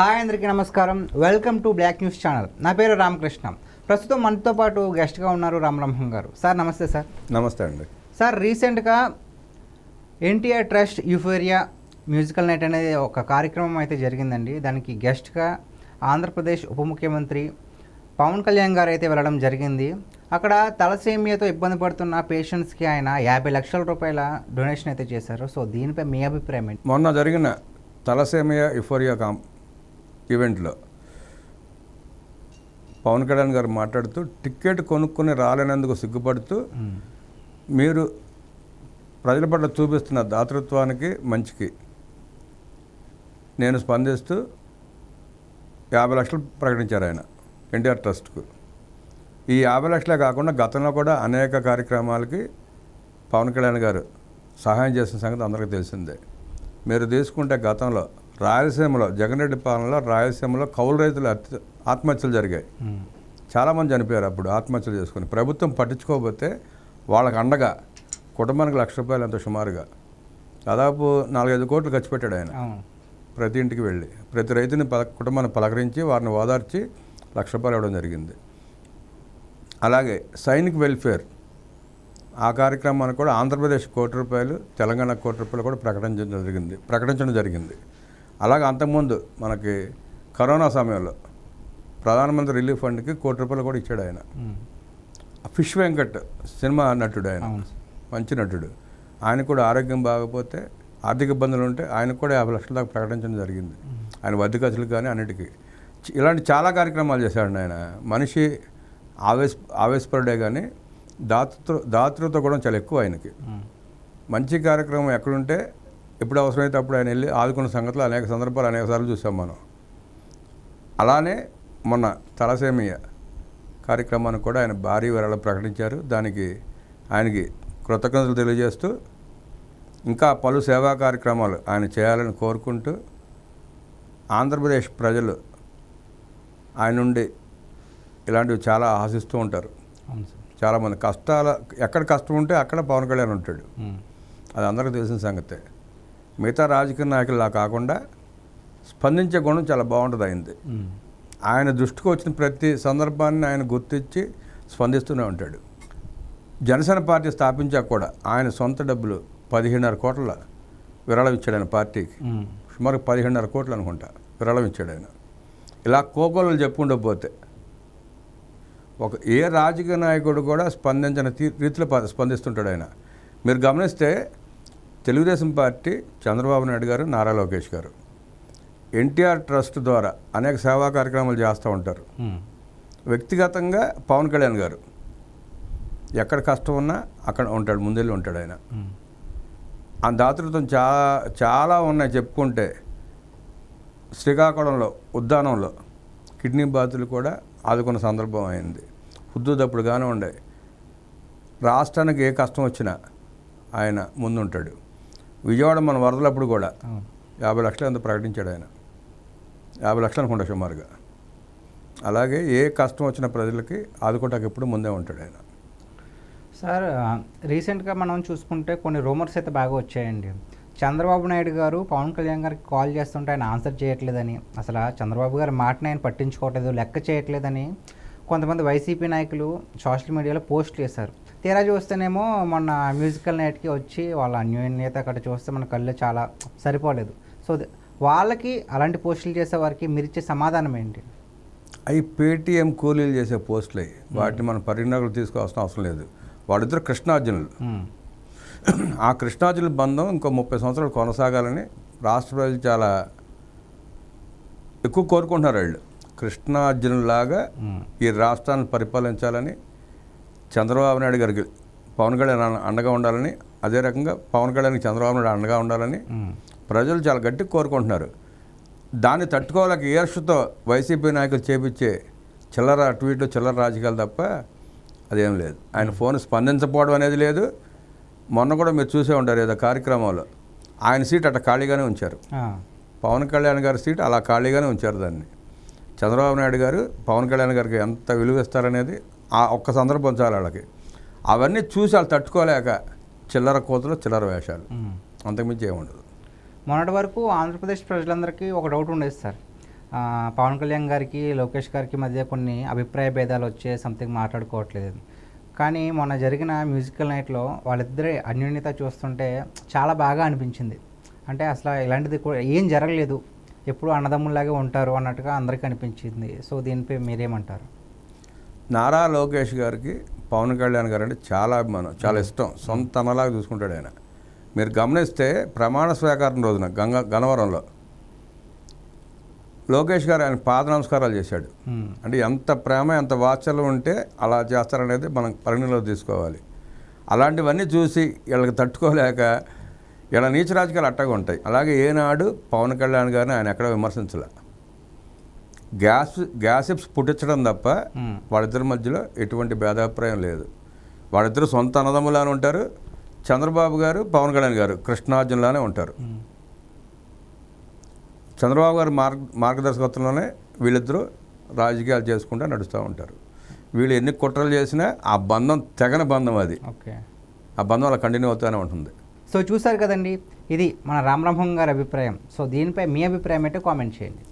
Hi అందరికీ నమస్కారం. Welcome to black news channel. నా పేరు రామకృష్ణ. ప్రస్తుతం మనతో పాటు గెస్ట్గా ఉన్నారు రామబ్రహ్మం గారు. సార్ నమస్తే సార్. నమస్తే అండి. సార్ రీసెంట్గా NTR trust euphoria musical night అనేది ఒక కార్యక్రమం అయితే జరిగిందండి. దానికి గెస్ట్గా ఆంధ్రప్రదేశ్ ఉప ముఖ్యమంత్రి పవన్ కళ్యాణ్ గారు అయితే వెళ్ళడం జరిగింది. అక్కడ తలసేమియాతో ఇబ్బంది పడుతున్న పేషెంట్స్కి ఆయన యాభై లక్షల రూపాయల డొనేషన్ అయితే చేశారు. సో దీనిపై మీ అభిప్రాయం ఏంటి? మొన్న జరిగిన తలసేమియా ఇఫోరియా కాం ఈవెంట్లో పవన్ కళ్యాణ్ గారు మాట్లాడుతూ టికెట్ కొనుక్కొని రాలేనందుకు సిగ్గుపడుతూ. మీరు ప్రజల పట్ల చూపిస్తున్న దాతృత్వానికి మంచికి నేను స్పందిస్తూ యాభై లక్షలు ప్రకటించారు ఆయన ఎన్టీఆర్ ట్రస్ట్కు ఈ యాభై లక్షలే కాకుండా గతంలో కూడా అనేక కార్యక్రమాలకి పవన్ కళ్యాణ్ గారు సహాయం చేసిన సంగతి అందరికీ తెలిసిందే మీరు తీసుకుంటే గతంలో రాయలసీమలో జగన్ రెడ్డి పాలనలో రాయలసీమలో కౌలు రైతులు ఆత్మహత్యలు జరిగాయి. చాలామంది చనిపోయారు అప్పుడు ఆత్మహత్యలు చేసుకుని. ప్రభుత్వం పట్టించుకోకపోతే వాళ్ళకి అండగా కుటుంబానికి లక్ష రూపాయలు అంత సుమారుగా. దాదాపు నాలుగైదు కోట్లు ఖర్చు పెట్టాడు ఆయన. ప్రతి ఇంటికి వెళ్ళి ప్రతి రైతుని పల కుటుంబాన్ని పలకరించి వారిని ఓదార్చి లక్ష రూపాయలు ఇవ్వడం జరిగింది. అలాగే సైనిక్ వెల్ఫేర్ ఆ కార్యక్రమానికి కూడా ఆంధ్రప్రదేశ్ కోటి రూపాయలు తెలంగాణ కోటి రూపాయలు కూడా ప్రకటించడం జరిగింది ప్రకటించడం జరిగింది. అలాగే అంతకుముందు మనకి కరోనా సమయంలో ప్రధానమంత్రి రిలీఫ్ ఫండ్కి కోటి రూపాయలు కూడా ఇచ్చాడు ఆయన. ఫిష్ వెంకట్ సినిమా నటుడు ఆయన. మంచి నటుడు. ఆయన కూడా ఆరోగ్యం బాగపోతే ఆర్థిక ఇబ్బందులు ఉంటే ఆయన కూడా యాభై లక్షల దాకా ప్రకటించడం జరిగింది. ఆయన వద్ద ఖర్చులు కానీ అన్నిటికీ. ఇలాంటి చాలా కార్యక్రమాలు చేశాడు ఆయన. మనిషి ఆవేశ ఆవేశపరుడే కానీ దాతృ దాతృత్వ కూడా చాలా ఎక్కువ ఆయనకి. మంచి కార్యక్రమం ఎక్కడుంటే ఎప్పుడు అవసరమైతే అప్పుడు ఆయన వెళ్ళి ఆదుకున్న సంగతులు అనేక సందర్భాలు అనేక సార్లు చూసాం మనం. అలానే మొన్న తలసేమియ కార్యక్రమాన్ని కూడా ఆయన భారీ విరాళం ప్రకటించారు. దానికి ఆయనకి కృతజ్ఞతలు తెలియజేస్తూ ఇంకా పలు సేవా కార్యక్రమాలు ఆయన చేయాలని కోరుకుంటూ ఆంధ్రప్రదేశ్ ప్రజలు ఆయన నుండి ఇలాంటివి చాలా ఆశిస్తూ ఉంటారు. చాలామంది కష్టాల ఎక్కడ కష్టం ఉంటే అక్కడ పవన్ కళ్యాణ్ ఉంటాడు. అది అందరికీ తెలిసిన సంగతే. మిగతా రాజకీయ నాయకుల్లా కాకుండా స్పందించే గుణం చాలా బాగుంటుంది అయింది మ్మ్. ఆయన దృష్టికి వచ్చిన ప్రతి సందర్భాన్ని ఆయన గుర్తించి స్పందిస్తూనే ఉంటాడు. జనసేన పార్టీ స్థాపించాక కూడా ఆయన సొంత డబ్బులు పదిహేనున్నర కోట్ల విరాళం ఇచ్చాడు ఆయన పార్టీకి. సుమారు పదిహేనున్నర కోట్లు అనుకుంటా విరాళం ఇచ్చాడు ఆయన. ఇలా కోకోలు చెప్పుకుంటూ పోతే ఒక ఏ రాజకీయ నాయకుడు కూడా స్పందించిన తీ- రీతిలో స్పందిస్తుంటాడు ఆయన. మీరు గమనిస్తే తెలుగుదేశం పార్టీ చంద్రబాబు నాయుడు గారు నారా లోకేష్ గారు. ఎన్టీఆర్ ట్రస్ట్ ద్వారా అనేక సేవా కార్యక్రమాలు చేస్తూ ఉంటారు. వ్యక్తిగతంగా పవన్ కళ్యాణ్ గారు ఎక్కడ కష్టం ఉన్నా అక్కడ ఉంటాడు ముందెళ్ళి ఉంటాడు ఆయన. ఆ దాతృత్వం చాలా చాలా ఉన్నాయి చెప్పుకుంటే. శ్రీకాకుళంలో ఉద్దానంలో కిడ్నీ బాధితులు కూడా ఆదుకున్న సందర్భం అయింది. హుద్దుదప్పుడు కానివ్వండి రాష్ట్రానికి ఏ కష్టం వచ్చినా ఆయన ముందుంటాడు. విజయవాడ మన వరదలప్పుడు కూడా యాభై లక్షలు ఎంత ప్రకటించాడు ఆయన. యాభై లక్షలు అనుకుంటా సుమారుగా. అలాగే ఏ కష్టం వచ్చిన ప్రజలకి ఆదుకోవటానికి ఎప్పుడు ముందే ఉంటాడు ఆయన. సార్ రీసెంట్గా మనం చూసుకుంటే కొన్ని రూమర్స్ అయితే బాగా వచ్చాయండి. చంద్రబాబు నాయుడు గారు పవన్ కళ్యాణ్ గారికి కాల్ చేస్తుంటే ఆయన ఆన్సర్ చేయట్లేదని అసలు చంద్రబాబు గారి మాటని ఆయన పట్టించుకోవట్లేదు లెక్క చేయట్లేదని కొంతమంది వైసీపీ నాయకులు సోషల్ మీడియాలో పోస్టులు చేశారు తీరా చూస్తేనేమో మొన్న మ్యూజికల్ నైట్కి వచ్చి వాళ్ళ అన్యోన్యత అక్కడ చూస్తే మన కళ్ళు చాలా సరిపోలేదు. సో వాళ్ళకి అలాంటి పోస్టులు చేసే వారికి మీరు ఇచ్చే సమాధానం ఏంటి? అవి పేటీఎం కూలీలు చేసే పోస్టులు. అవి వాటిని మనం పరిగణలోకి తీసుకోవాల్సిన అవసరం లేదు. వాళ్ళిద్దరు కృష్ణార్జునులు. ఆ కృష్ణార్జునుల బంధం ఇంకో ముప్పై సంవత్సరాలు కొనసాగాలని రాష్ట్ర ప్రజలు చాలా ఎక్కువ కోరుకుంటున్నారు వాళ్ళు. కృష్ణార్జునులాగా. ఈ రాష్ట్రాన్ని పరిపాలించాలని చంద్రబాబు నాయుడు గారికి పవన్ కళ్యాణ్ అండగా ఉండాలని అదే రకంగా పవన్ కళ్యాణ్కి చంద్రబాబు నాయుడు అండగా ఉండాలని. ప్రజలు చాలా గట్టిగా కోరుకుంటున్నారు దాన్ని తట్టుకోలేక ఈర్షతో వైసీపీ నాయకులు చేపించే చిల్లర ట్వీట్లు చిల్లర రాజకీయాలు తప్ప అదేం లేదు ఆయన ఫోన్ స్పందించకపోవడం అనేది లేదు మొన్న కూడా మీరు చూసే ఉంటారు ఏదో కార్యక్రమంలో ఆయన సీట్ అట్లా ఖాళీగానే ఉంచారు. పవన్ కళ్యాణ్ గారి సీట్ అలా ఖాళీగానే ఉంచారు దాన్ని చంద్రబాబు నాయుడు గారు పవన్ కళ్యాణ్ గారికి ఎంత విలువ ఇస్తారనేది ఆ ఒక్క సందర్భం చాలు వాళ్ళకి. అవన్నీ చూసి వాళ్ళు తట్టుకోలేక చిల్లర కోతలు చిల్లర వేషాలు. అంతకుమించి ఏముండదు మొన్నటి వరకు ఆంధ్రప్రదేశ్ ప్రజలందరికీ ఒక డౌట్ ఉండేది సార్. పవన్ కళ్యాణ్ గారికి లోకేష్ గారికి మధ్య కొన్ని అభిప్రాయ భేదాలు వచ్చే సంథింగ్ మాట్లాడుకోవట్లేదు. కానీ మొన్న జరిగిన మ్యూజికల్ నైట్లో వాళ్ళిద్దరి అన్యోన్యత చూస్తుంటే చాలా బాగా అనిపించింది. అంటే అసలు ఇలాంటిది కూడా ఏం జరగలేదు. ఎప్పుడు అన్నదమ్ముల్లాగే ఉంటారు అన్నట్టుగా అందరికీ అనిపించింది. సో దీనిపై మీరేమంటారు? నారా లోకేష్ గారికి పవన్ కళ్యాణ్ గారు అంటే చాలా అభిమానం చాలా ఇష్టం. సొంత అన్నలాగా చూసుకుంటాడు ఆయన. మీరు గమనిస్తే ప్రమాణ స్వీకారం రోజున గంగ గన్నవరంలో లోకేష్ గారు ఆయన పాద నమస్కారాలు చేశాడు. అంటే ఎంత ప్రేమ ఎంత వాత్సల్యం ఉంటే అలా చేస్తారనేది మనం పరిగణలో తీసుకోవాలి. అలాంటివన్నీ చూసి వీళ్ళకి తట్టుకోలేక ఇలా నీచ రాజకీయాలు అట్టగా ఉంటాయి. అలాగే ఏనాడు పవన్ కళ్యాణ్ గారిని ఆయన ఎక్కడ విమర్శించలే. గ్యాస్ గ్యాసిప్స్ పుట్టించడం తప్ప. వాళ్ళిద్దరి మధ్యలో ఎటువంటి భేదాభిప్రాయం లేదు. వాళ్ళిద్దరు సొంత అన్నదమ్ములానే ఉంటారు. చంద్రబాబు గారు పవన్ కళ్యాణ్ గారు కృష్ణార్జునలానే ఉంటారు. చంద్రబాబు గారి మార్గ మార్గదర్శకత్వంలోనే వీళ్ళిద్దరూ రాజకీయాలు చేసుకుంటూ నడుస్తూ ఉంటారు. వీళ్ళు ఎన్ని కుట్రలు చేసినా ఆ బంధం తెగని బంధం అది. ఓకే. ఆ బంధం అలా కంటిన్యూ అవుతూనే ఉంటుంది. సో చూసారు కదండి ఇది మన రామబ్రహ్మం గారి అభిప్రాయం. సో దీనిపై మీ అభిప్రాయం అయితే కామెంట్ చేయండి.